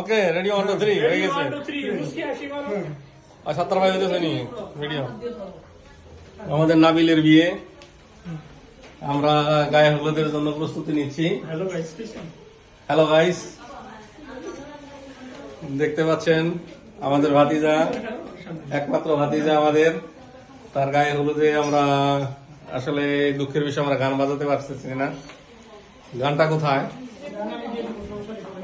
Okay ready one two three হয়ে গেছে। আর সত্তর ভাই হইতেছে নি ভিডিও আমাদের নাবিলের বিয়ে। আমরা গায়ে হলুদের জন্য প্রস্তুতি নিচ্ছি. হ্যালো গাইস দেখতে পাচ্ছেন আমাদের ভাতিজা একমাত্র ভাতিজা আমাদের। তার গায়ে হলুদে আমরা আসলে দুঃখের বিষয় আমরা গান বাজাতে পারতেছি না। গানটা কোথায় পরে set করে দেবো।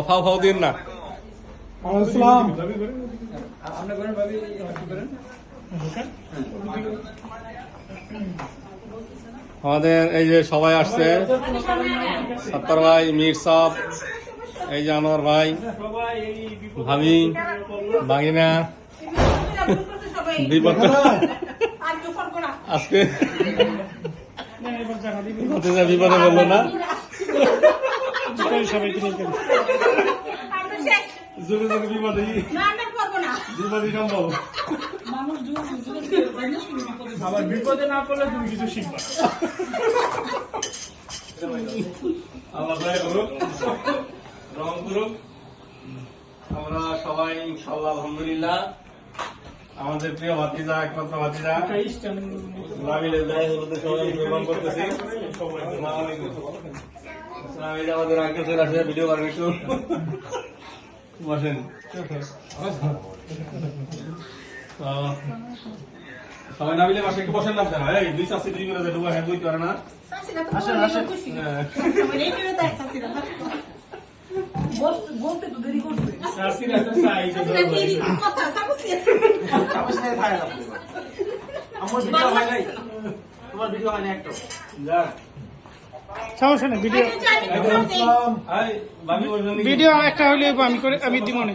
ফাও ফাও দিন না আসসালাম। ভাবি করেন? আমাদের এই যে সবাই আসছে সত্তর ভাই মির সাহ এই যে আনোয়ার ভাই সবাই এই বিপদ- ভাবি বাগিনা বিপদ আজকে বিপদে বলল না সবাই কিনে দেন। আমরা শেষ। যুগে যুগে বিপদে না আমরা করব না। বিপদই সম্ভব। আবার বিপদে না পড়লে তুমি কিছু শিখবা। আল্লাহ দয়া করুক আমরা সবাই ইনশাআল্লাহ আলহামদুলিল্লাহ। আমাদের প্রিয় ভাতিজা একমাত্র ভাতিজা। দায় হলুদে সবাই প্রমাণ করতেছি। আমাদের আঙ্কেল আসে ভিডিও একটু। বসেন। সবাই নাবিলে বাসে একটু বসেন না আপনারা। এই দুই চাষি দুই করে ঢুকা হ্যাঁ বইতে পারে না? তো বললে হ্যাঁ। আমার বলতে তো দেরি করছে শাশিরা তো চাই যে নেই। ভিডিও বসবেন নাকি? ভিডিও একটা হলে আমি করে আমি দিব না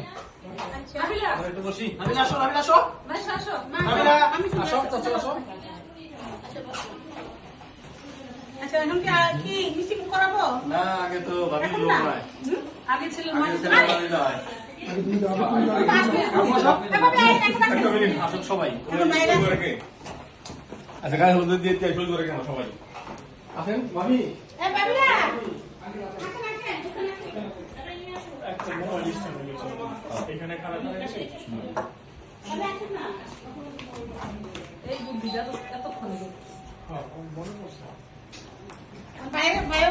আচ্ছা এখন কি আর কি মিটিং করাবো না আগে তো ভাবি এখন লোক না নয় হুম? আগে ছিল আগে ছেলে ভাবি নয় একটা মিনিট আসুক সবাই এখন বাইরে শুরু করে কে? গায়ে হলুদ দিয়ে সবাই আসেন মামি। এখানে খারাপ হয়ে গেছে এই বুদ্ধিটা তো এতক্ষণ বাইরে বাইরে